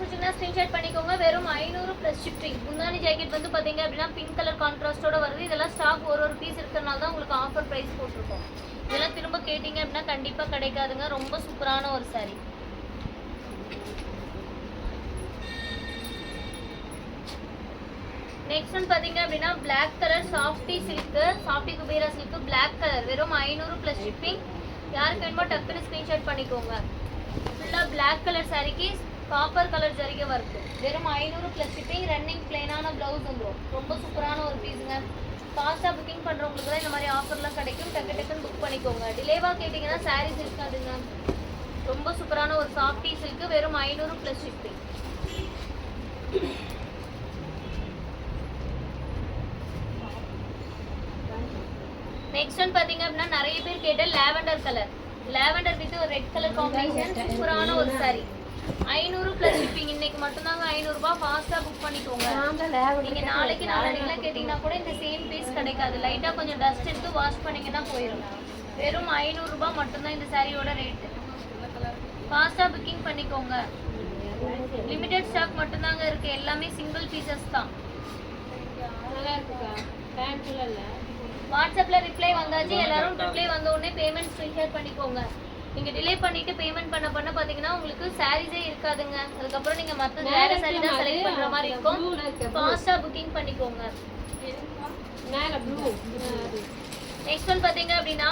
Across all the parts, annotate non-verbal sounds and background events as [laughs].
பிடிச்சிங்கன்னா screenshot பண்ணிக்கோங்க. வெறும் ஐநூறு ப்ளஸ் ஷிஃப்டிங் முந்தானி ஜாக்கெட் வந்து பார்த்தீங்க அப்படின்னா பிங்க் கலர் கான்ட்ராஸ்டோட வருது. இதெல்லாம் ஸ்டாக் ஒரு ஒரு பீஸ் இருக்கிறனால தான் உங்களுக்கு ஆஃபர் ப்ரைஸ் போட்டிருக்கோம். இதெல்லாம் திரும்ப கேட்டிங்க அப்படின்னா கண்டிப்பாக கிடைக்காதுங்க. ரொம்ப சூப்பரான ஒரு saree. நெக்ஸ்ட் ஒன் பார்த்தீங்க அப்படின்னா black colour softy silk softy Kubera silk black colour வெறும் ஐநூறு ப்ளஸ் ஷிப்பிங் யாருக்கு வேணுமோ டக்குன்னு ஸ்க்ரீன்ஷாட் பண்ணிக்கோங்க. ஃபுல்லாக பிளாக் கலர் சாரிக்கு காப்பர் கலர் ஜரிகை ஒர்க் வெறும் ஐநூறு ப்ளஸ் ஷிப்பிங் ரன்னிங் பிளைனான ப்ளவுஸ் வந்துடும் ரொம்ப சூப்பரான ஒரு பீஸுங்க ஃபாஸ்ட்டாக புக்கிங் பண்ணுறவங்களுக்கு தான் இந்த மாதிரி ஆஃபர்லாம் கிடைக்கும். டக்கு டக்குன்னு புக் பண்ணிக்கோங்க. டிலேவாக கேட்டிங்கன்னா சாரீஸ் இருக்காதுங்க ரொம்ப சூப்பரான ஒரு சாஃப்டி சில்க்கு வெறும் ஐநூறு ப்ளஸ் ஷிப்பிங் நெக்ஸ்ட் ஒன் பார்த்தீங்க அப்படின்னா நிறைய பேர் கேட்ட லாவெண்டர் கலர் லாவெண்டர் வித் ஒரு ரெட் கலர் காம்பினேஷன் சூப்பரான ஒரு saree. ஐநூறு ப்ளஸ் ஷிப்பிங் இன்னைக்கு மட்டும்தாங்க ஐநூறுரூபா ஃபாஸ்ட்டாக புக் பண்ணிக்கோங்க. நீங்க நாளைக்கு நாளைக்குலாம் கேட்டிங்கன்னா கூட இந்த சேம் பீஸ் கிடைக்காது. லைட்டாக கொஞ்சம் டஸ்ட் எடுத்து வாஷ் பண்ணீங்கன்னா போயிடும் வெறும் ஐநூறுரூபா மட்டும்தான் இந்த சாரியோட ரேட்டு ஃபாஸ்ட்டாக புக்கிங் பண்ணிக்கோங்க. லிமிடெட் ஸ்டாக் மட்டும்தாங்க இருக்கு. எல்லாமே சிங்கிள் பீசஸ் தான். வாட்ஸ்அப்ல ரிப்ளை வந்தாச்சு. எல்லாரும் ரிப்ளை வந்த உடனே பேமெண்ட் ஸ்க்ரீன்ஷாட் பண்ணிக்கோங்க. நீங்க டிலே பண்ணிட்டு பேமெண்ட் பண்ண பண்ண பாத்தீங்கன்னா உங்களுக்கு சாரீஸே இருக்காதுங்க. அதுக்கப்புறம் நீங்க மத்த வேற சாரி தான் செலக்ட் பண்ற மாதிரி இருக்கும். ஃபாஸ்டா புக்கிங் பண்ணிக்கோங்க. நெக்ஸ்ட் ஒன் பாத்தீங்க அப்படின்னா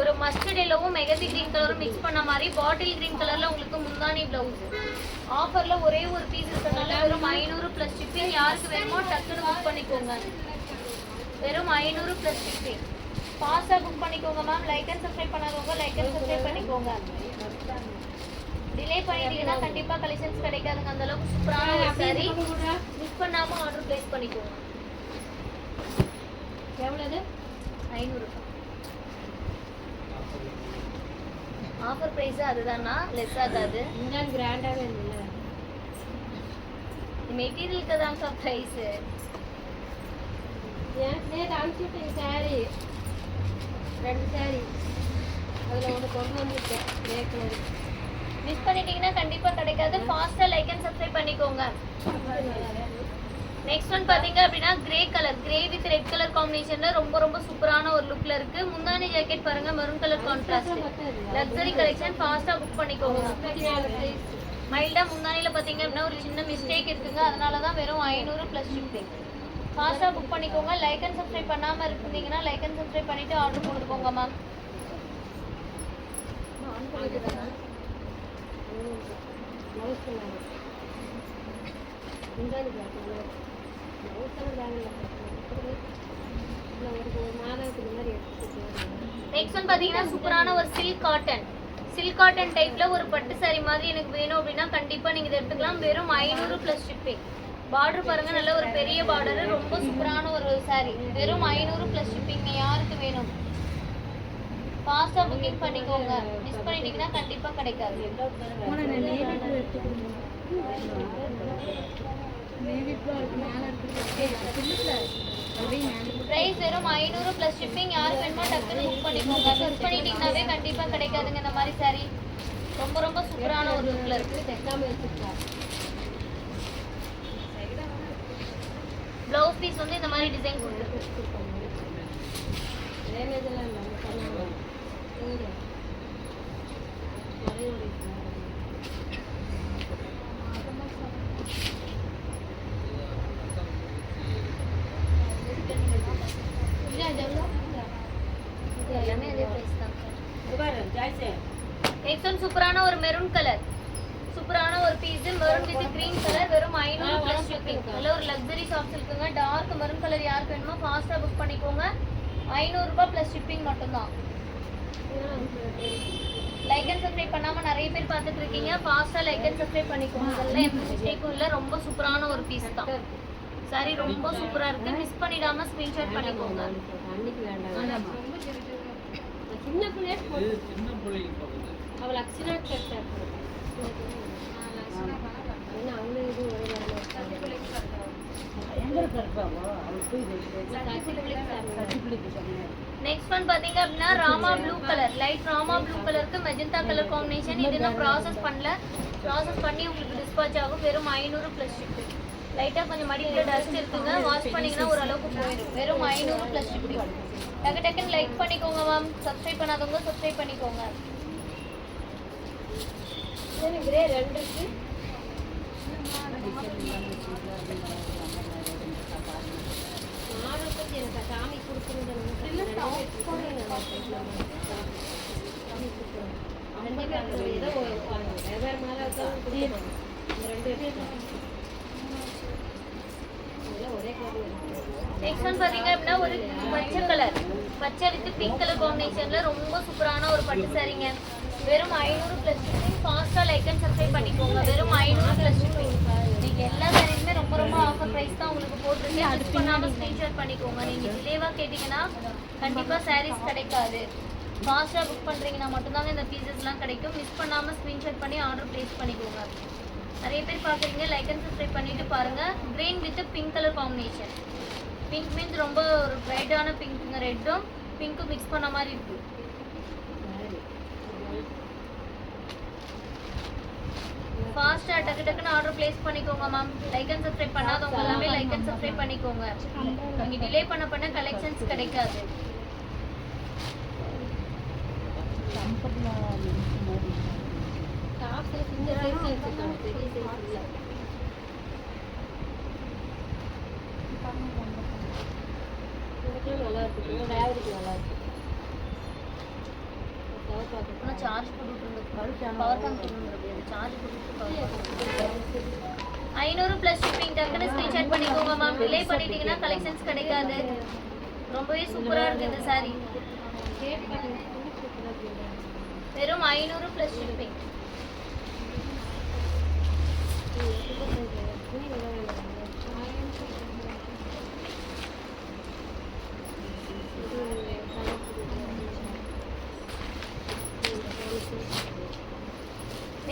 ஒரு மஸ்டர்ட் எல்லோவும் மெகந்தி கிரீன் கலரும் மிக்ஸ் பண்ண மாதிரி பாட்டில் கிரீன் கலர்ல உங்களுக்கு முந்தானி பிளவுஸ் ஆஃபர்ல ஒரே ஒரு பீஸ் இருக்கிறதுனால வெறும் ஐநூறு ப்ளஸ் ஷிப்பிங் யாருக்கு வேணுமோ டக்குன்னு புக் பண்ணிக்கோங்க. வெறும் ஐநூறு ப்ளஸ் ஷிப்பிங் ஃபாஸ்ட்டாக புக் பண்ணிக்கோங்க மேம் லைக் அண்ட் சப்ஸ்கிரைப் பண்ணாதவங்க லைக் அண்ட் சப்ஸ்கிரைப் பண்ணிக்கோங்க. டிலே பண்ணிட்டீங்கன்னா கண்டிப்பாக கலெக்ஷன்ஸ் கிடைக்காதுங்க. அந்த அளவுக்கு சூப்பரான ஒரு saree. மிஸ் பண்ணாமல் ஆர்டர் ப்ளேஸ் பண்ணிக்கோங்க. எவ்வளவு? ஐநூறு. ஆஃபர் ப்ரைஸ் அதுதானா? லெஸ் ஆகாது இந்த கிராண்டாவே இல்ல மெட்டீரியலுக்கு தான்க்கா ப்ரைஸு எனக்கு நேற்று அனுப்பிச்சுட்டேன் சாரி ரெண்டு சாரி அதில் ஒன்று கொண்டு வந்துருக்கேன். கிரே கலர் மிஸ் பண்ணிட்டீங்கன்னா கண்டிப்பாக கிடைக்காது. ஃபாஸ்ட்டாக லைக் அண்ட் சப்ஸ்கிரைப் பண்ணிக்கோங்க. நெக்ஸ்ட் ஒன் பார்த்தீங்க அப்படின்னா grey colour grey with red colour காம்பினேஷனில் ரொம்ப ரொம்ப சூப்பரான ஒரு லுக்கில் இருக்கு. முந்தானி ஜாக்கெட் பாருங்க maroon colour contrast luxury collection ஃபாஸ்ட்டாக புக் பண்ணிக்கோங்க. மைல்டாக முந்தானியில் பார்த்தீங்க அப்படின்னா ஒரு சின்ன மிஸ்டேக் இருக்குங்க. அதனால தான் வெறும் ஐநூறு ப்ளஸ் ஷிப்பிங் ஃபாஸ்ட்டாக புக் பண்ணிக்கோங்க. லைக் அண்ட் சப்ஸ்கிரைப் பண்ணாமல் இருந்தீங்கன்னா லைக் அண்ட் சப்ஸ்கிரைப் பண்ணிவிட்டு ஆர்டர் கொடுத்துக்கோங்க மேம் நெக்ஸ்ட் ஒன் பார்த்தீங்கன்னா சூப்பரான ஒரு சில்க் காட்டன் சில்க் காட்டன் டைப்ல ஒரு பட்டு சாரி மாதிரி எனக்கு வேணும் அப்படின்னா கண்டிப்பா நீங்க இதை எடுத்துக்கலாம். வெறும் ஐநூறு ப்ளஸ் ஷிப்பிங் பார்டர் பாருங்க நல்ல ஒரு பெரிய பார்டர் ரொம்ப சூப்பரான ஒரு saree. வெறும் ஐநூறு ப்ளஸ் ஷிப்பிங் யாருக்கு வேணும்? ஃபாஸ்டா புக்கிங் பண்ணிக்கோங்க. மிஸ் பண்ணிட்டீங்கன்னா கண்டிப்பா கிடைக்காது. பிரைஸ் வெறும் ஐநூறு ப்ளஸ் ஷிப்பிங் யாருக்கு வேணுமோ டக்குன்னு புக் பண்ணிக்கோங்க. மிஸ் பண்ணிட்டீங்கன்னாவே கண்டிப்பா கிடைக்காதுங்க இந்த மாதிரி saree. ரொம்ப ரொம்ப சூப்பரான ஒரு லுக்ல இருக்கு. ப்ளவுஸ் பீஸ் வந்து இந்த மாதிரி டிசைன் கொடுத்துருக்கோம் வேறு எல்லாம் இல்லை அவங்க சொன்னாங்க இங்கே ஒரே ஒரு இது அது எவ்வளோ எல்லாமே அதே பிரைஸ் தான் பாரு ஜாய்ஸே நெக்ஸ்ட் ஒன் சூப்பரான ஒரு மெரூன் கலர் சூப்பரான ஒரு piece maroon with green colour வெறும் ஐநூறு ப்ளஸ் ஷிப்பிங் நல்ல ஒரு லக்ஸரி ஷாப்ஸ் இருக்குங்க டார்க் மெரூன் கலர் யாருக்கு வேணுமோ ஃபாஸ்ட்டாக புக் பண்ணிக்கோங்க ஐநூறுரூபா ப்ளஸ் ஷிப்பிங் மட்டும்தான் லைக் அண்ட் சப்ஸ்கிரைப் பண்ணாம நிறைய பேர் பார்த்துட்டு இருக்கீங்க. ஃபாஸ்ட்டாக லைக் அண்ட் சப்ஸ்கிரைப் பண்ணிக்கோங்க. அதெல்லாம் எந்த மிஸ்டேக்கும் இல்லை. ரொம்ப சூப்பரான ஒரு பீஸ் தான். சரி ரொம்ப சூப்பரா இருக்கு. மிஸ் பண்ணிடாம ஸ்கிரீன்ஷாட் பண்ணிக்கோங்க. சின்ன பிள்ளையே அவள் அக்ஷனா கேட்டார் என்ன அவங்களும் இது ஒரே வரல நெக்ஸ்ட் ஒன் பாத்தீங்க அப்படின்னா Rama blue colour light Rama blue கலருக்கு மெஜந்தா கலர் காம்பினேஷன் இது இன்னும் ப்ராசஸ் பண்ணல. ப்ராசஸ் பண்ணி உங்களுக்கு டிஸ்பாச் ஆகும். வெறும் ஐநூறு ப்ளஸ் ஷிப்பிங் லைட்டாக கொஞ்சம் மடியில் டஸ்ட் இருக்குங்க. வாஷ் பண்ணீங்கன்னா ஓரளவுக்கு போயிடும். வெறும் ஐநூறு ப்ளஸ் ஷிப்பிங் டக்கு டக்குன்னு லைக் பண்ணிக்கோங்க மேம் சப்ஸ்கிரைப் பண்ணாதவங்க சப்ஸ்கிரைப் பண்ணிக்கோங்க. ரெண்டு இருக்கு. ஆர்டர் பத்தி எனக்கு சாமி கொடுக்குறது நெக்ஸ்ட் ஒன் பாத்தீங்க அப்படின்னா ஒரு பச்சை கலர் பச்சை வித் பிங்க் கலர் காம்பினேஷன்ல ரொம்ப சூப்பரான ஒரு பட்டு சாரீங்க வெறும் ஐநூறு ப்ளஸ் ஷிப்பிங் ஃபாஸ்ட்டாக லைக் அண்ட் சப்ஸ்கிரைப் பண்ணிக்கோங்க. வெறும் ஐநூறு ப்ளஸ் ஷிப்பிங் நீங்க எல்லா சாரீஸுமே ரொம்ப ரொம்ப ஆஃபர் ப்ரைஸ் தான் உங்களுக்கு போட்டிருக்கேன் மிஸ் பண்ணாமல் ஸ்க்ரீன்ஷாட் பண்ணிக்கோங்க. நீங்க டிலேவாக கேட்டிங்கன்னா கண்டிப்பாக சாரீஸ் கிடைக்காது. ஃபாஸ்ட்டாக புக் பண்ணுறீங்கன்னா மட்டும்தாங்க இந்த பீசஸ்லாம் கிடைக்கும். மிஸ் பண்ணாமல் ஸ்க்ரீன்ஷாட் பண்ணி ஆர்டர் ப்ளேஸ் பண்ணிக்கோங்க. நிறைய பேர் பார்க்குறீங்க லைக் அண்ட் சப்ஸ்கிரைப் பண்ணிட்டு பாருங்க. Green with pink colour combination pink means ரொம்ப ஒரு பிரைட்டான பிங்க்குங்க ரெட்டும் பிங்க்கும் மிக்ஸ் பண்ண மாதிரி இருக்கு. ஃபாஸ்ட்டாக டக்கு டக்குன்னு ஆர்டர் ப்ளேஸ் பண்ணிக்கோங்க மேம் லைக் அண்ட் சப்ஸ்கிரைப் பண்ணாதவங்க எல்லாமே லைக் அண்ட் சப்ஸ்கிரைப் பண்ணிக்கோங்க. நீங்கள் டிலே பண்ண பண்ண கலெக்ஷன்ஸ் கிடைக்காது. நல்லா இருக்கு. நல்லா இருக்கு. கவர் பார்க்க ஆனால் சார்ஜ் போட்டுட்டு பவர் பேங்க் போட்டு சார்ஜ் போட்டுட்டு ஐநூறு ப்ளஸ் ஷிப்பிங் டக்குன்னு ஸ்க்ரீன்ஷாட் பண்ணிக்கோங்க மேம் டிலே பண்ணிட்டீங்கன்னா கலெக்ஷன்ஸ் கிடைக்காது. ரொம்பவே சூப்பராக இருக்குது இந்த சாரி வெறும் ஐநூறு ப்ளஸ் ஷிப்பிங்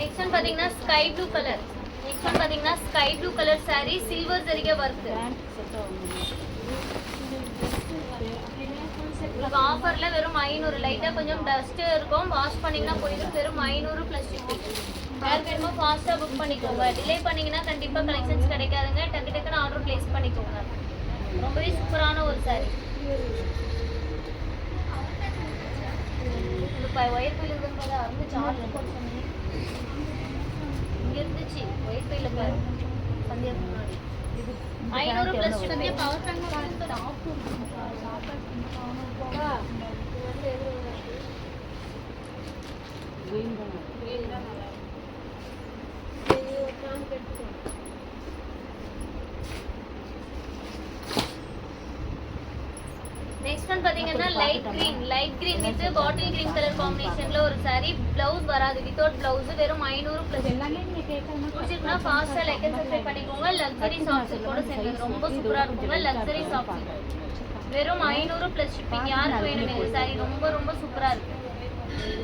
நெக்ஸ்ட் ஒன் பார்த்தீங்கன்னா sky blue colour next one பார்த்தீங்கன்னா sky blue colour saree silver ஜரிகை work உங்களுக்கு ஆஃபரில் வெறும் ஐநூறு. லைட்டாக கொஞ்சம் டஸ்ட்டு இருக்கும். வாஷ் பண்ணிங்கன்னா போயிடும். வெறும் ஐநூறு ப்ளஸ் ஷிப்பிங் யார் வேணுமோ ஃபாஸ்ட்டாக புக் பண்ணிக்கோங்க. டிலே பண்ணிங்கன்னா கண்டிப்பாக கலெக்ஷன்ஸ் கிடைக்காதுங்க. டக்கு டக்குன்னு ஆர்டர் ப்ளேஸ் பண்ணிக்கோங்க. ரொம்பவே சூப்பரான ஒரு சாரி ஒயர் பையில் அருந்து சார்ஜ் போட்டு இங்கே இருந்துச்சு பையில் பாரு. சந்தியா முன்னாடி. ஐநூறு plus Sandhya power next one பாத்தீங்கன்னா light green light green with bottle green colour காம்பினேஷன்ல ஒரு saree பிளவுஸ் வராது. வித்தவுட் பிளவுஸ் வெறும் ஐநூறு பிளஸ் பிடிச்சிருக்குன்னா ஃபாஸ்டா லைக் சப்ஸ்கிரைப் பண்ணிக்கோங்க. லக்ஸரி சாஃப்ட் கூட சேர்ந்து ரொம்ப சூப்பரா இருக்குங்க. லக்ஸரி சாஃப்ட் வெறும் ஐநூறு பிளஸ் ஷிப்பிங் யாருக்கு வேணும் இந்த saree ரொம்ப ரொம்ப சூப்பரா இருக்கு.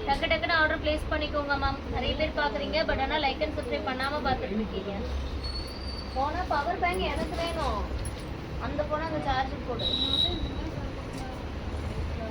டக்கு டக்குன்னு ஆர்டர் பிளேஸ் பண்ணிக்கோங்க மேம் நிறைய பேர் பாக்குறீங்க பட் ஆனா லைக் அண்ட் சப்ஸ்கிரைப் பண்ணாம பார்த்துட்டு இருக்கீங்க. போனா பவர் பேங்க் எனக்கு வேணும். அந்த போனா அந்த சார்ஜர் போடு.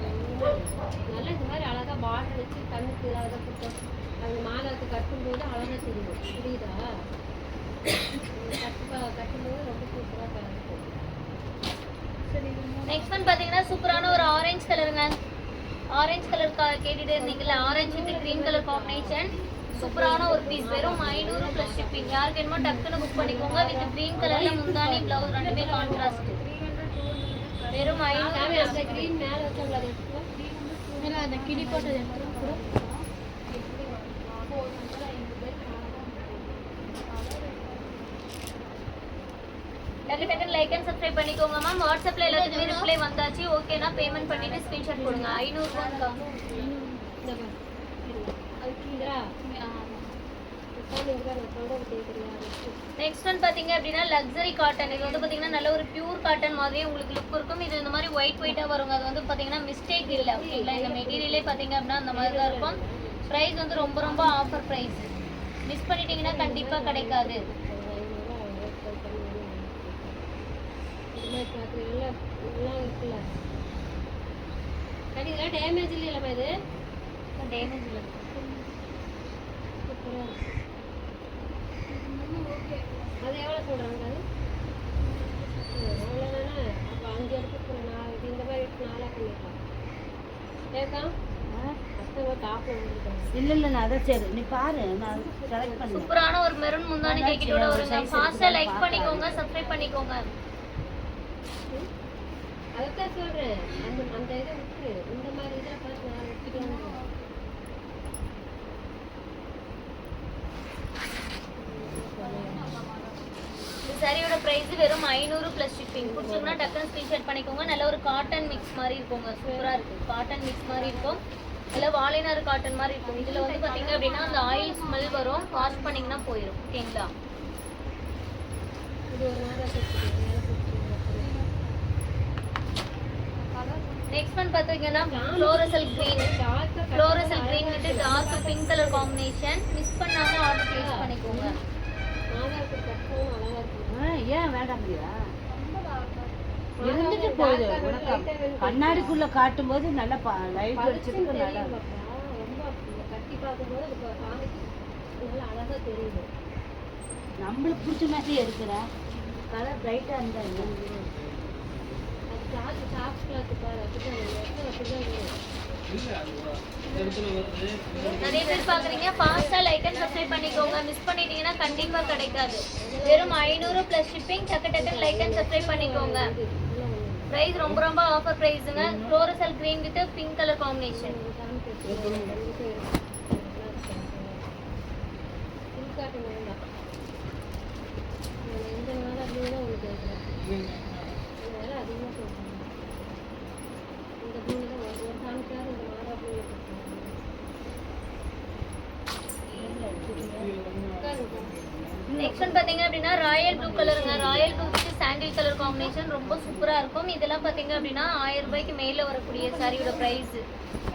நல்லா இந்த மாதிரி அழகா பார்டர் வச்சு கண்ணுக்கு அழகா கொடுத்தோம் அந்த மாலாத்து கட்டும்போது அழகா தெரியும் புரியுதா கட்டு ப- கட்டும்போது ரொம்ப சூப்பராக இருக்கும் நெக்ஸ்ட் ஒன் பாத்தீங்கன்னா சூப்பரான ஒரு ஆரஞ்சு கலருங்க ஆரஞ்சு கலர் கேட்டுட்டே இருந்தீங்கல்ல orange with green colour combination சூப்பரான ஒரு பீஸ் வெறும் ஐநூறு ப்ளஸ் ஷிப்பிங் யாருக்கு வேணுமோ டக்குன்னு புக் பண்ணிக்கோங்க. வித் கிரீன் கலர்ல முந்தானி பிளவுஸ் ரெண்டுமே கான்ட்ராஸ்ட் வெறும் ஐநூறு சாமி அந்த கிரீன் மேலே வச்சாங்களா அது எடுத்துக்கோ. அந்த கிளி போட்டது எடுத்துரும் அண்ட் சப்ஸ்கிரைப் பண்ணிக்கோங்க மேம் வாட்ஸ்அப்ல எல்லாத்துக்குமே ரிப்ளை வந்தாச்சு. ஓகேனா பேமெண்ட் பண்ணிட்டு ஸ்கிரீன்ஷாட் கொடுங்க. ஐநூறுரூவாக்கா நெக்ஸ்ட் ஒன் பாத்தீங்க அப்படின்னா லக்ஸரி காட்டன் இது வந்து பாத்தீங்கன்னா நல்ல ஒரு பியூர் காட்டன் மாதிரியே உங்களுக்கு லுக் இருக்கும். இது இந்த மாதிரி ஒயிட் ஒயிட்டா வருங்க. அது வந்து பாத்தீங்கன்னா மிஸ்டேக் இல்லை. ஓகேங்களா இந்த மெட்டீரியலே பாத்தீங்க அப்படின்னா அந்த மாதிரி தான் இருக்கும். ப்ரைஸ் வந்து ரொம்ப ரொம்ப ஆஃபர் ப்ரைஸ் மிஸ் பண்ணிட்டீங்கன்னா கண்டிப்பா கிடைக்காது. எல்லாம் இருக்குல்ல. கடி இதெல்லாம் டேமேஜ் இல்லைல்லம்மா இது? டேமேஜ் இல்லை. சூப்பரா இருக்கு. அது எவ்வளோ சொல்கிறாங்க அது? அவ்வளோதானே அப்போ அஞ்சு நான் இது இந்த மாதிரி நாளாக பண்ணிக்கலாம் வந்துருக்காங்க. இல்ல இல்ல நான் அதான் சரி நீ பாரு நான் செலக்ட் பண்ணேன் சூப்பரான ஒரு மெரூன் முந்தானி ஜாக்கெட்டோட வருங்க. ஃபாஸ்டா லைக் பண்ணிக்கோங்க சப்ஸ்கிரைப் பண்ணிக்கோங்க. அதைத்தான் சொல்கிறேன் அந்த அந்த இதை விட்டுரு. இந்த மாதிரி இதில் பார்த்து நான் விட்டுக்கணும் இந்த சாரியோட பிரைஸ் வெறும் ஐநூறு ப்ளஸ் ஷிப்பிங் பிடிச்சிருக்குன்னா டக்குன்னு ஸ்க்ரீன்ஷாட் பண்ணிக்கோங்க. நல்ல ஒரு காட்டன் மிக்ஸ் மாதிரி இருக்குங்க. சூப்பராக இருக்கு. காட்டன் மிக்ஸ் மாதிரி இருக்கும். இதில் வாழைநாறு காட்டன் மாதிரி இருக்கும். இதில் வந்து பார்த்தீங்க அப்படின்னா அந்த ஆயில் ஸ்மெல் வரும். வாஷ் பண்ணிங்கன்னா போயிடும் ஓகேங்களா? இது ஒரு நாள் நெக்ஸ்ட் ஒன் பார்த்தீங்கன்னா fluorescent green fluorescent green with dark pink colour combination miss பண்ணாமல் ஆர்டர் ப்ளேஸ் பண்ணிக்கோங்க. ஏன் வேண்டாம்றியா இருந்துட்டு போகுது கண்ணாடிக்குள்ள காட்டும் போது நல்லா லைட் அடிச்சிருக்கு நல்லா கட்டி பார்க்கும்போது தெரியுது. நம்மளுக்கு பிடிச்ச மாதிரி எடுக்கிற கலர் பிரைட்டா இருந்தா நிறைய பேர் பாக்குறீங்க ஃபாஸ்டா லைக் அண்ட் சப்ஸ்கிரைப் பண்ணிக்கோங்க. மிஸ் பண்ணிட்டீங்கன்னா கண்டிப்பா கிடைக்காது. வெறும் ஐநூறு ப்ளஸ் ஷிப்பிங் டக்கு டக்குன்னு லைக் அண்ட் சப்ஸ்கிரைப் பண்ணிக்கோங்க. பிரைஸ் ரொம்ப ரொம்ப offer பிரைஸுங்க fluorescent green with pink colour combination இது சாமிக்கு வச்சுக்கலாம். கண்டிப்பா இருக்கும். Silk cotton வேண்டாம். நான் இந்த நாளா blue தான் ஒண்ணு கேட்கிறேன். அதனால அதிகமா சொல்றேன். இந்த blue தான் ஒரு ஒரு சாமிக்காவது இந்த மாடா blue ல கொடுத்துருக்காங்க. நெக்ஸ்ட் பார்த்தீங்க அப்படின்னா ராயல் ப்ளூ கலருங்க royal blue with sandal colour combination ரொம்ப சூப்பராக இருக்கும். இதெல்லாம் பார்த்தீங்க அப்படின்னா ஆயிரம் ரூபாய்க்கு மேலே வரக்கூடிய சாரியோட ப்ரைஸ்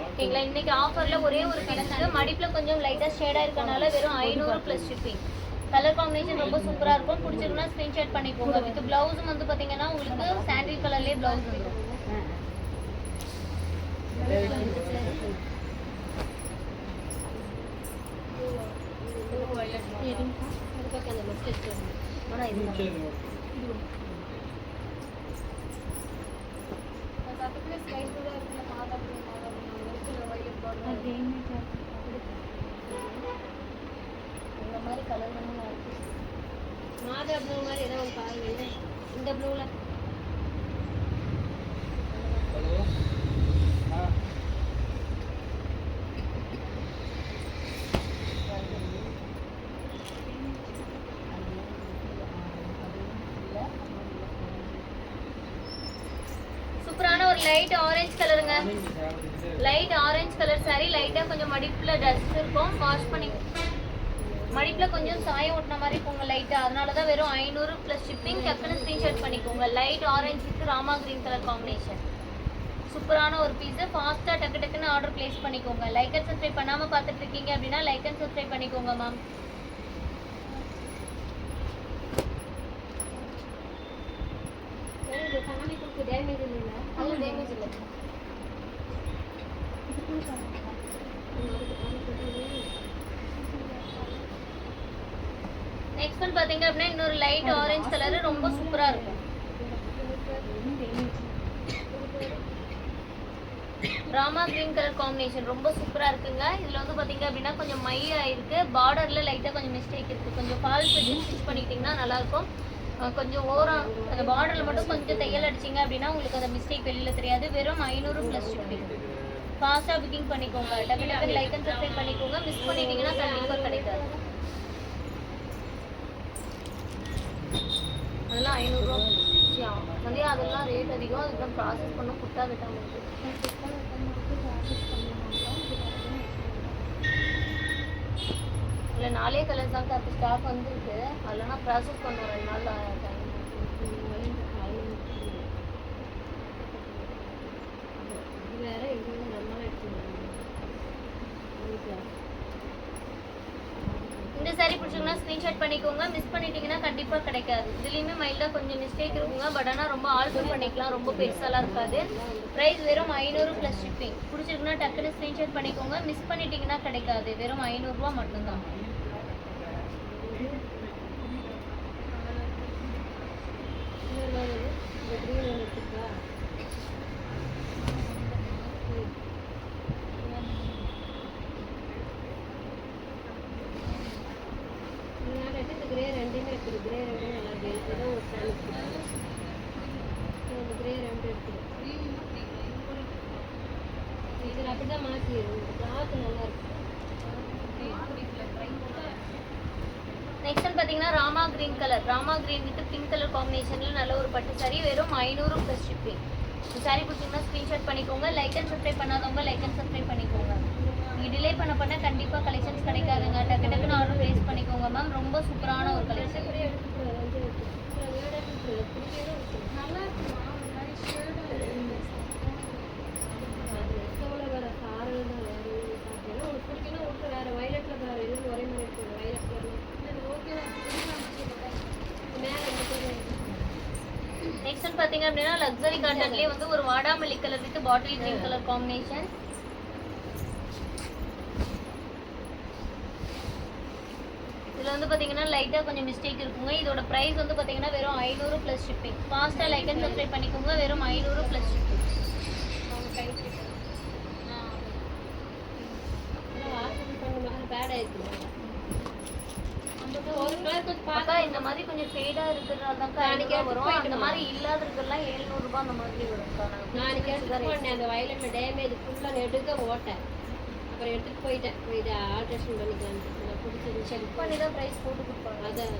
ஓகேங்களா? இன்னைக்கு ஆஃபரில் ஒரே ஒரு பீஸ் மடிப்பில் கொஞ்சம் லைட்டாக ஷேடாக இருக்கனால வெறும் ஐநூறு ப்ளஸ் ஷிப்பிங் கலர் காம்பினேஷன் ரொம்ப சூப்பராக இருக்கும். பிடிச்சிருக்குன்னா ஸ்க்ரீன்ஷாட் பண்ணிக்கோங்க வித் ப்ளவுஸும் வந்து பார்த்தீங்கன்னா உங்களுக்கு சாண்டில் கலர்லேயே ப்ளவுஸ் வந்துடும் ஆ. அது பக்கம் அந்த message வரும். ஆனா இது இந்த மாதிரி கலர் வந்து மாதா ப்ளூ மாதிரி ஏதோ ஒன்று பாருங்க. இந்த ப்ளூவில் சூப்பரான ஒரு லைட் ஆரஞ்சு கலருங்க லைட் ஆரஞ்சு கலர் சாரி லைட்டாக கொஞ்சம் மடிப்பில் டஸ்ட் இருக்கும். வாஷ் பண்ணி மடிப்பில் கொஞ்சம் சாயம் ஓட்டின மாதிரி போங்க லைட்டாக அதனால தான் வெறும் ஐநூறு ப்ளஸ் ஷிப்பிங் டக்குன்னு ஸ்க்ரீன்ஷாட் பண்ணிக்கோங்க. Light orange with Rama green colour combination சூப்பரான ஒரு பீஸு ஃபாஸ்ட்டாக டக்கு டக்குன்னு ஆர்டர் ப்ளேஸ் பண்ணிக்கோங்க. லைக் அண்ட் சப்ஸ்கிரைப் பண்ணாமல் பார்த்துட்டு இருக்கீங்க அப்படின்னா லைக் அண்ட் சப்ஸ்கிரைப் பண்ணிக்கோங்க மேம் இந்த சாமி கொடுத்து டேமேஜ் இல்லைல்ல அது டேமேஜ் இல்லை நெக்ஸ்ட் ஒன் பார்த்தீங்க அப்படின்னா இன்னொரு லைட் ஆரஞ்சு கலர் ரொம்ப சூப்பராக இருக்கும் ராமா கிரீன் கலர் காம்பினேஷன் ரொம்ப சூப்பரா இருக்குங்க இதுல வந்து பாத்தீங்க அப்படின்னா ஆயிருக்கு பார்டர்ல லைட்டாக கொஞ்சம் மிஸ்டேக் இருக்குது கொஞ்சம் ஃபால்ஸ் வச்சு ஸ்டிச் பண்ணிக்கிட்டிங்கன்னா நல்லாயிருக்கும். கொஞ்சம் ஓரம் அந்த பார்டரில் மட்டும் கொஞ்சம் தையல் அடிச்சீங்க அப்படின்னா உங்களுக்கு அந்த மிஸ்டேக் வெளியில் தெரியாது. வெறும் ஐநூறு ப்ளஸ் ஷிப்பிங் ஃபாஸ்ட்டாக புக்கிங் பண்ணிக்கோங்க. டக்கு டக்கு லைக் அண்ட் சப்ஸ்கிரைப் பண்ணிக்கோங்க. மிஸ் பண்ணிட்டீங்கன்னா கண்டிப்பாக கிடைக்காது. அதெல்லாம் ஐநூறுரூவா நிறையா அதெல்லாம் ரேட் அதிகம். அதுக்கெல்லாம் ப்ராசஸ் பண்ண கொடுத்தா விட்டாமல் இல்லை நாளே நாலே கலர்ஸ் தான் இப்போ ஸ்டாக் வந்துருக்கு. அதெல்லாம் ப்ராசஸ் பண்ணுவோம் ரெண்டு நாள் இந்த சாரி பிடிச்சிங்கன்னா ஸ்க்ரீன்ஷாட் பண்ணிக்கோங்க. மிஸ் பண்ணிட்டீங்கன்னா கண்டிப்பாக கிடைக்காது. இதுலேயுமே மைல்டாக கொஞ்சம் மிஸ்டேக் இருக்குங்க. பட் ஆனால் ரொம்ப ஆல்டர் பண்ணிக்கலாம். ரொம்ப பெருசாலாம் இருக்காது. ப்ரைஸ் வெறும் ஐநூறு ப்ளஸ் ஷிப்பிங் பிடிச்சிருக்குன்னா டக்குன்னு ஸ்க்ரீன்ஷாட் பண்ணிக்கோங்க. மிஸ் பண்ணிட்டீங்கன்னா கிடைக்காது. வெறும் ஐநூறுரூவா மட்டும்தான் இன்னொரு மாதிரி இது. இந்த green ஒன்று எடுத்துக்கா இதனால எடுத்து இந்த கிரே ரெண்டுமே எடுத்துரு கிரே ரெண்டும் நல்லா இருக்கு ஏதோ ஒரு ஸ்டாண்ட் இந்த கிரே ரெண்டு எடுத்துரு இதில் அப்படி தான் மாற்றிடும் கிளாத் நல்லா இருக்கு நெக்ஸ்ட் ஒன் பார்த்தீங்கன்னா Rama green colour Rama green with pink colour காம்பினேஷனில் நல்ல ஒரு பட்டு சாரி வெறும் ஐநூறு ப்ளஸ் ஷிப்பிங் சாரி பிடிச்சிங்கன்னா ஸ்க்ரீன்ஷாட் பண்ணிக்கோங்க. லைக் அண்ட் சப்ஸ்கிரைப் பண்ணாதவங்க லைக் அண்ட் சப்ஸ்கிரைப் பண்ணிக்கோங்க. நீங்கள் டிலே பண்ண பண்ண கண்டிப்பாக கலெக்ஷன்ஸ் கிடைக்காதுங்க. டக்கு டக்குன்னு ஆர்டர் ப்ளேஸ் பண்ணிக்கோங்க மேம் ரொம்ப சூப்பரான ஒரு கலெக்ஷன் நல்லா இருக்கு எவ்வளோ வேற சாரல் தான் வேற எதுவும் பார்த்தீங்கன்னா உனக்கு பிடிக்கணும் விட்டு வேற வயலட்டில் வேற எதுவும் ஒரே மாதிரி இருக்கும் வயலட் கலர் ஓகே மேலே ரெண்டு பேரும் நெக்ஸ்ட் ஒன் பார்த்தீங்க அப்படின்னா லக்ஸரி காட்டன்லேயே வந்து ஒரு வாடாமல்லி colour with bottle green colour combination இதில் வந்து பார்த்தீங்கன்னா லைட்டாக கொஞ்சம் மிஸ்டேக் இருக்குங்க. இதோட ப்ரைஸ் வந்து பார்த்தீங்கன்னா வெறும் ஐநூறு ப்ளஸ் ஷிப்பிங் ஃபாஸ்ட்டாக லைக் அண்ட் சப்ஸ்கிரைப் பண்ணிக்கோங்க. வெறும் ஐநூறு ப்ளஸ் ஷிப்பிங் வாட்ஸ்அப் பண்ணுமா பார்த்தா இந்த மாதிரி கொஞ்சம் ஃபேடாக இருக்கிறதால தான் வரும். அந்த மாதிரி இல்லாததுக்கெல்லாம் எழுநூறுபா அந்த மாதிரி வரும். நான் அன்னைக்கு எடுத்துட்டு போனேன் அந்த வயலட்ல டேமேஜ் ஃபுல்லாக நெடுக்க ஓட்டேன். அப்புறம் எடுத்துட்டு போயிட்டேன். போய் இதை ஆல்ட்ரேஷன் செக் பண்ணி தான் ப்ரைஸ் போட்டு கொடுப்பாங்க. அதான்.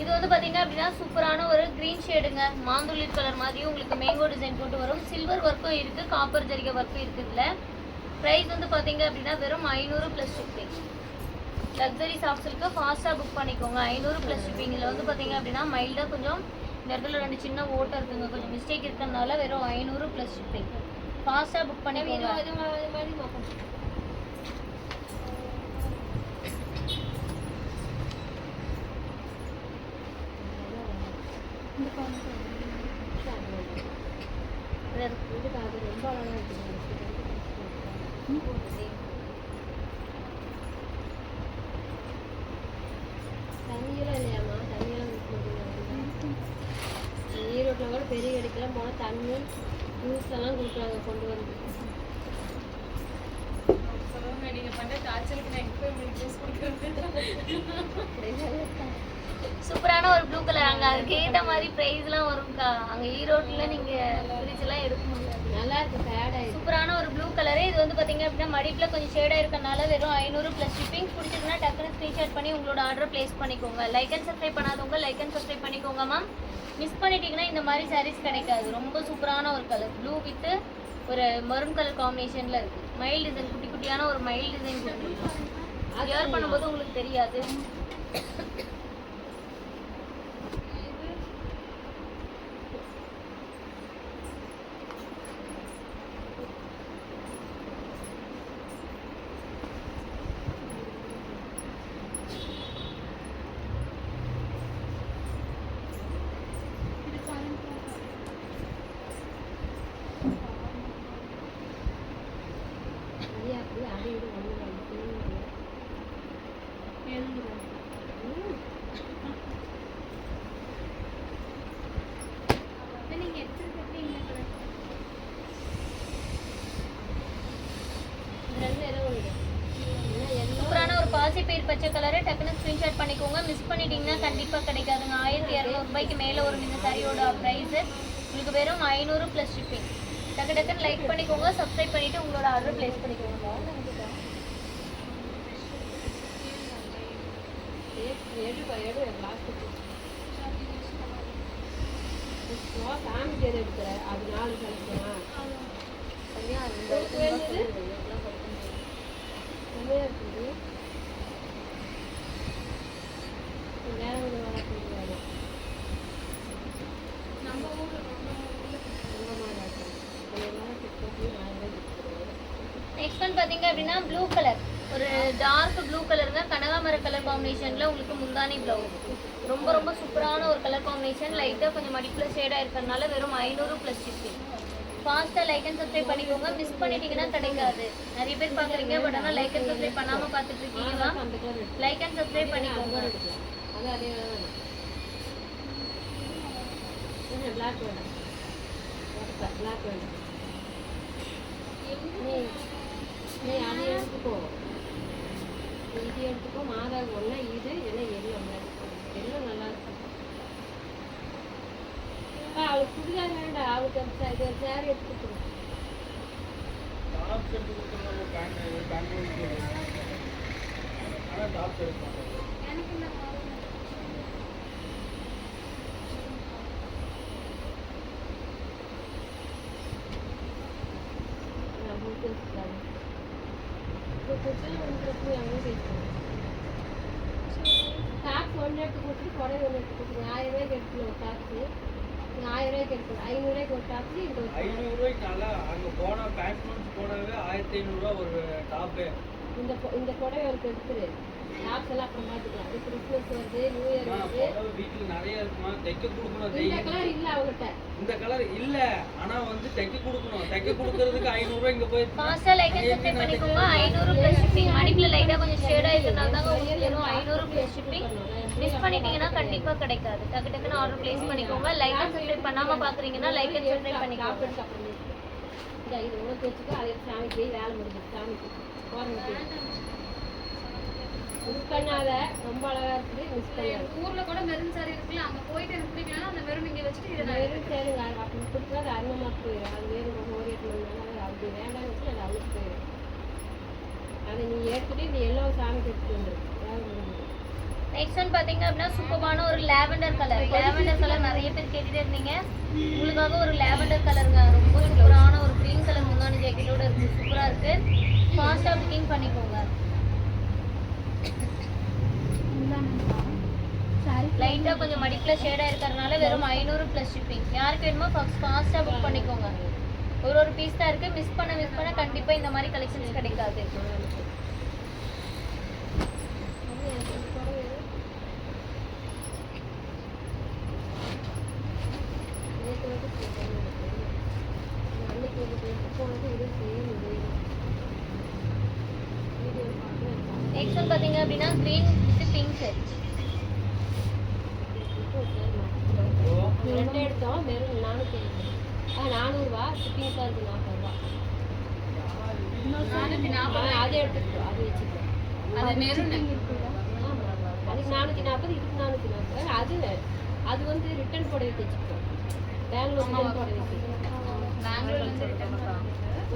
இது வந்து பாத்தீங்க அப்படின்னா சூப்பரான ஒரு கிரீன் ஷேடுங்க மாந்துளிர் கலர் மாதிரி உங்களுக்கு மேங்கோ டிசைன் போட்டு வரும். சில்வர் ஒர்க்கும் இருக்கு. காப்பர் ஜரிகை ஒர்க்கும் இருக்கு இதுல ப்ரைஸ் வந்து பாத்தீங்க அப்படின்னா வெறும் ஐநூறு plus shipping luxury soft silk ஃபாஸ்ட்டாக புக் பண்ணிக்கோங்க. ஐநூறு ப்ளஸ் ஷிப்பிங் இதில் வந்து பாத்தீங்க அப்படின்னா மைல்டாக கொஞ்சம் இந்த இடத்துல ரெண்டு சின்ன ஓட்டை இருக்குங்க. கொஞ்சம் மிஸ்டேக் இருக்கிறதுனால வெறும் ஐநூறு ப்ளஸ் ஷிப்பிங் ஃபாஸ்ட்டாக புக் இது பண்ணிக்கோங்க. இது மா- இது மாதிரி பார்ப்போம் இதுக்கு அது ரொம்ப அழகாக இருக்குது தண்ணியெல்லாம் இல்லையாம்மா தண்ணியெல்லாம் கொடுக்க ஈரோட்டில் கூட பெரிய கடைக்கெல்லாம் போனால் தண்ணி ஜூஸ் எல்லாம் கொடுக்குறாங்க கொண்டு வந்து. [laughs] சூப்பரான ஒரு ப்ளூ கலர் அங்கே அதுக்கு ஏற்ற மாதிரி ப்ரைஸ்லாம் வரும்க்கா. அங்கே ஈரோட்டில் நீங்கள் பிரிச்சுலாம் எடுக்க முடியாது. நல்லா இருக்கு பேட் ஆயிடுச்சு. சூப்பரான ஒரு ப்ளூ கலரு இது வந்து பார்த்தீங்க அப்படின்னா மடிப்பில் கொஞ்சம் ஷேடாக இருக்கறனால வெறும் ஐநூறு ப்ளஸ் ஷிப்பிங் பிடிச்சிருக்குன்னா டக்குனு ஸ்க்ரீன்ஷாட் பண்ணி உங்களோட ஆர்டர் ப்ளேஸ் பண்ணிக்கோங்க. லைக் அண்ட் சப்ஸ்கிரைப் பண்ணாதவங்க லைக் அண்ட் சப்ஸ்கிரைப் பண்ணிக்கோங்க மேம் மிஸ் பண்ணிட்டீங்கன்னா இந்த மாதிரி சாரீஸ் கிடைக்காது. ரொம்ப சூப்பரான ஒரு கலர் ப்ளூ வித்து ஒரு மரூன் கலர் காம்பினேஷனில் இருக்குது மயில் டிசைன் குட்டி குட்டியான ஒரு மயில் டிசைன் வியர் பண்ணும்போது உங்களுக்கு தெரியாது ஐயா அப்படியே அடி இடி ஒன்று ரெண்டு ஏதோ ஒன்று எல்லோ சூப்பரான ஒரு பாசி பயிர் பச்சை கலரு டக்குன்னு ஸ்க்ரீன்ஷாட் பண்ணிக்கோங்க. மிஸ் பண்ணிட்டீங்கன்னா கண்டிப்பாக கிடைக்காதுங்க ஆயிரத்தி இரநூறுபாய்க்கு மேலே ஒரு இந்த சாரியோட ப்ரைஸு உங்களுக்கு வெறும் ஐநூறு ப்ளஸ் ஷிப்பிங் டக்கு டக்குன்னு லைக் பண்ணிக்கோங்க. சப்ஸ்கிரைப் பண்ணிவிட்டு உங்களோட ஆர்டர் ப்ளேஸ் பண்ணிக்கோங்க. எடுக்கிற அது நாலு கழிக்கணும் தனியாக இருக்குது வேற ஒன்று வளர்க்குறது நம்ம ஊர்ல நம்ம ஊர்ல ரொம்ப மாதிரி இருக்கும் அதெல்லாம் கிட்டத்தட்ட ஆயிரம் நெக்ஸ்ட் ஒன் பார்த்தீங்க அப்படின்னா ப்ளூ கலர் ஒரு டார்க் ப்ளூ கலருங்க கனகாமர கலர் காம்பினேஷனில் உங்களுக்கு முந்தானி ப்ளவுஸ் ரொம்ப ரொம்ப சூப்பரான ஒரு கலர் காம்பினேஷன் லைட்டாக கொஞ்சம் மடிப்புல ஷேடாக இருக்கிறதுனால வெறும் ஐநூறு ப்ளஸ் ஃபிஃப்டி ஃபாஸ்ட்டாக லைக் அண்ட் சப்ஸ்கிரைப் பண்ணிக்கோங்க. மிஸ் பண்ணிட்டீங்கன்னா கிடைக்காது. நிறைய பேர் பார்க்குறீங்க பட் ஆனால் லைக் அண்ட் சப்ஸ்கிரைப் பண்ணாமல் பார்த்துட்டு இருக்கீங்களா? லைக் அண்ட் சப்ஸ்கிரைப் பண்ணிக்கோங்க. எடுக்கலாம் அது தான் பிளாக் வேண்டாம் பிளாக் வேண்டாம் நீ நீ அதை எடுத்துக்கோ இது எடுத்துக்கோ மாதாவுக்கு ஒன்றா இது இல்லை எல்லோ எல்லோ நல்லா இருக்கும் அப்பா, அவளுக்கு சுடிதார் வேண்டாம் அவளுக்கு அந்த இது சேரீ எடுத்து கொடு நான் போட்டு வச்சுக்கலாம் இப்போ கொடுத்து உங்களுக்கு போய் அங்கே பேசுகிறேன் டாப்ஸ் ஒன்று எடுத்து கொடுத்துட்டு புடவை ஒன்று எடுத்து கொடுத்துருங்க ஆயிரம் ரூபாய்க்கு எடுத்துக்கணும் ஒரு டாப்ஸு நீங்கள் ஆயிரம் ரூபாய்க்கு எடுக்கணும் ஐநூறுரூவாய்க்கு ஒரு டாப்ஸு இந்த ஒரு top. ஐநூறு ரூபாய்க்கு நல்லா அங்க போனா பேட்மெண்ட்ஸ் போனாவே ஆயிரத்தி ஐநூறுரூவா ஒரு டாப்பு இந்த இந்த புடவை ஒன்று எடுத்துரு டாப்ஸ் எல்லாம் அப்புறம் பார்த்துக்கலாம் இது கிறிஸ்மஸ் வருது நியூ இயர் வருது. வீட்டுல நிறைய இருக்குமா? தைக்க கொடுக்கணும்? இந்த தைக்க கலர் இல்லை அவங்ககிட்ட இந்த கலர் இல்ல. ஆனா வந்து தைக்க கொடுக்கணும். தைக்க கொடுக்கறதுக்கு ஐநூறு ரூபாய் இங்க போய் ஃபாஸ்ட்டாக லைக் அண்ட் சப்ஸ்கிரைப் பண்ணிக்கோங்க. ஐநூறு ப்ளஸ் ஷிப்பிங் மடிப்பில் லைட்டாக கொஞ்சம் ஷேடாக இருக்கிறதுனால தாங்க உங்களுக்கு வெறும் ஐநூறு ப்ளஸ் ஷிப்பிங் மிஸ் பண்ணிட்டீங்கன்னா கண்டிப்பாக கிடைக்காது. டக்கு டக்குன்னு ஆர்டர் ப்ளேஸ் பண்ணிக்கோங்க. லைக் அண்ட் சப்ஸ்கிரைப் பண்ணாமல் பார்க்குறீங்கன்னா லைக் அண்ட் சப்ஸ்கிரைப் பண்ணிக்கோங்க. இது உனக்கு வச்சுக்கோ அதை போய் வேலை முடிஞ்சு மிஸ் பண்ணாத ரொம்ப அழகா இருக்குது. மிஸ் பண்ணாத ஊர்ல கூட மெரூன் சாரி இருக்குல்ல அங்க போயிட்டு பிடிக்கலன்னா அந்த மெரூன் இங்க வச்சுட்டு இதை வெறும் சரிங்க அது அப்படி கொடுத்தா அது அருமமாக போயிடும். அது வேறு ரொம்ப அப்படி வேண்டாம்னு வச்சு அது அவளுக்கு போயிடும். அதை நீ எடுத்துட்டு இந்த எல்லோ எடுத்துட்டு முடிஞ்சது நெக்ஸ்ட் ஒன் பாத்தீங்க அப்படின்னா சூப்பரான ஒரு லாவெண்டர் கலர் லாவெண்டர் கலர் நிறைய பேர் கேட்டுட்டே இருந்தீங்க. உங்களுக்காக ஒரு லாவெண்டர் கலருங்க ரொம்ப சூப்பரான ஒரு க்ரீன் கலர் முந்தானி ஜாக்கெட்டோட இருக்கு. சூப்பரா இருக்கு. ஃபாஸ்டா புக்கிங் பண்ணிக்கோங்க. லைட்டா கொஞ்சம் மடிக்கில் ஷேடா இருக்கிறதுனால வெறும் ஐநூறு ப்ளஸ் ஷிப்பிங் யாருக்கு வேணுமோ ஃபஸ்ட் ஃபாஸ்ட்டாக புக் பண்ணிக்கோங்க. ஒரு ஒரு பீஸ் தான் இருக்கு. மிஸ் பண்ண மிஸ் பண்ண கண்டிப்பா இந்த மாதிரி கலெக்ஷன்ஸ் கிடைக்காது அது எனக்கு இந்த புடவை எது? நேத்து வந்து போட்டேன் எனக்கு. நான் அன்னைக்கு ஒரு dress போனது இது same இதே தான். வீடியோ பார்த்து நெக்ஸ்ட் ஒன் பாத்தீங்க அப்படின்னா green வித் பிங்க் ரெண்டு எடுத்தோம் வெறும் நானூற்றி ஆ நானூறுரூவா ஷிப்பிங் சார்ஜ் நாற்பது ரூபா ஆ, அது எடுத்துக்கிட்டோம் அது வச்சுக்கோ அது மெரூன் ஆமா. அதுக்கு நானூற்றி நாற்பது இதுக்கு நானூற்றி நாற்பது அது அது வந்து ரிட்டர்ன் புடவைக்கு வச்சுக்கிட்டோம் பெங்களூர் ரிட்டர்ன் புடவைக்கு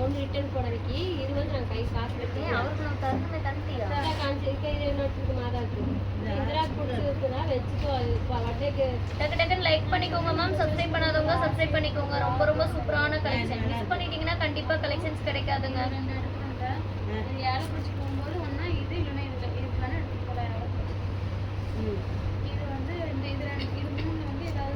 ஒன்று ரிட்டர்ன் புடவைக்கு இது வந்து நாங்கள் கை காசு கட்டி அவருக்கு நான் தரணுமே இருக்க. இது இன்னொருத்தருக்கு மாதாக்கு இந்திரா பிடிச்சிருக்குன்னா வச்சுக்கோ வட்டைக்கு டக்கு டக்குன்னு லைக் பண்ணிக்கோங்க மேம் சப்ஸ்கிரைப் பண்ணாதவங்க சப்ஸ்கிரைப் பண்ணிக்கோங்க. ரொம்ப ரொம்ப சூப்பரான கலெக்ஷன் மிஸ் பண்ணிட்டீங்கன்னா கண்டிப்பா கலெக்ஷன்ஸ் கிடைக்காதுங்க. யாரும் பிடிச்சி போகும்போது ஒன்னா இது இல்லைன்னா இது. இது வேணா எடுத்துட்டு போலாம் ம்.